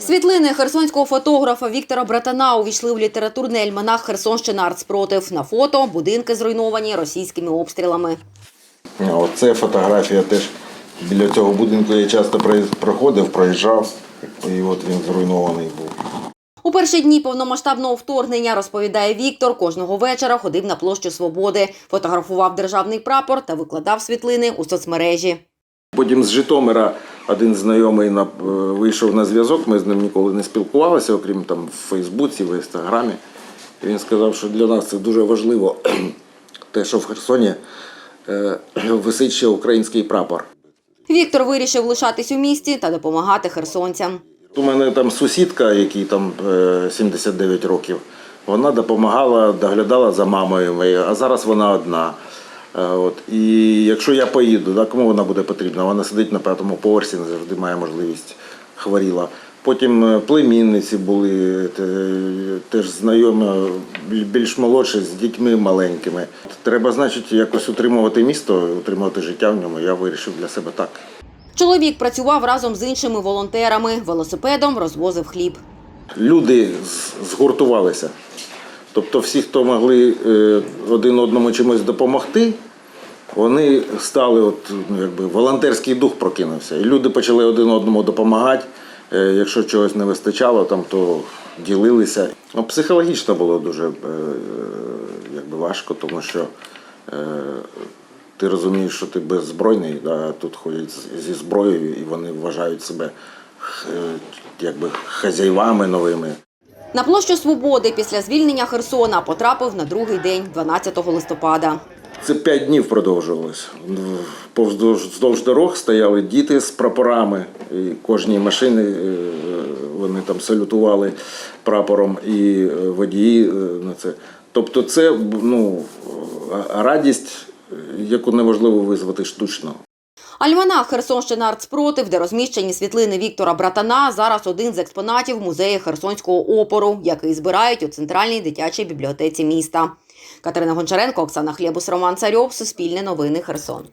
Світлини херсонського фотографа Віктора Братана увійшли в літературний альманах Херсонщина Артспротив. На фото будинки зруйновані російськими обстрілами. Оце фотографія теж біля цього будинку я часто проходив, проїжджав, і от він зруйнований був. У перші дні повномасштабного вторгнення, розповідає Віктор, кожного вечора ходив на площу Свободи, фотографував державний прапор та викладав світлини у соцмережі. Потім з Житомира один знайомий на, е, вийшов на зв'язок, ми з ним ніколи не спілкувалися, окрім там в Фейсбуці, в Інстаграмі. І він сказав, що для нас це дуже важливо, те, що в Херсоні е, висить ще український прапор. Віктор вирішив лишатись у місті та допомагати херсонцям. У мене там сусідка, якій там е, 79 років, вона допомагала, доглядала за мамою моєю, а зараз вона одна. От. І якщо я поїду, да, кому вона буде потрібна? Вона сидить на п'ятому поверсі, не завжди має можливість хворіла. Потім е, племінниці були теж знайомі, більш молодші, з дітьми маленькими. Треба, значить, якось утримувати місто, утримувати життя в ньому. Я вирішив для себе так. Чоловік працював разом з іншими волонтерами. Велосипедом розвозив хліб. люди згуртувалися. Тобто всі, хто могли е, один одному чимось допомогти, вони стали, от, ну, якби, волонтерський дух прокинувся. І люди почали один одному допомагати. Е, Якщо чогось не вистачало, там, то ділилися. Ну, психологічно було дуже е, якби, важко, тому що ти розумієш, що ти беззбройний, а тут ходять зі зброєю, і вони вважають себе якби, хазяївами новими. На площу Свободи після звільнення Херсона потрапив на другий день, 12 листопада. Це п'ять днів продовжувалось. Повздовж дорог стояли діти з прапорами, і кожній машини е, вони там салютували прапором і е, водії е, на це. Тобто, це ну, радість, яку неможливо визвати штучно. Альманах Херсонщина Артспротив, де розміщені світлини Віктора Братана, зараз один з експонатів музею Херсонського опору, який збирають у центральній дитячій бібліотеці міста. Катерина Гончаренко, Оксана Хлєбус, Роман Царьов, Суспільне новини, Херсон.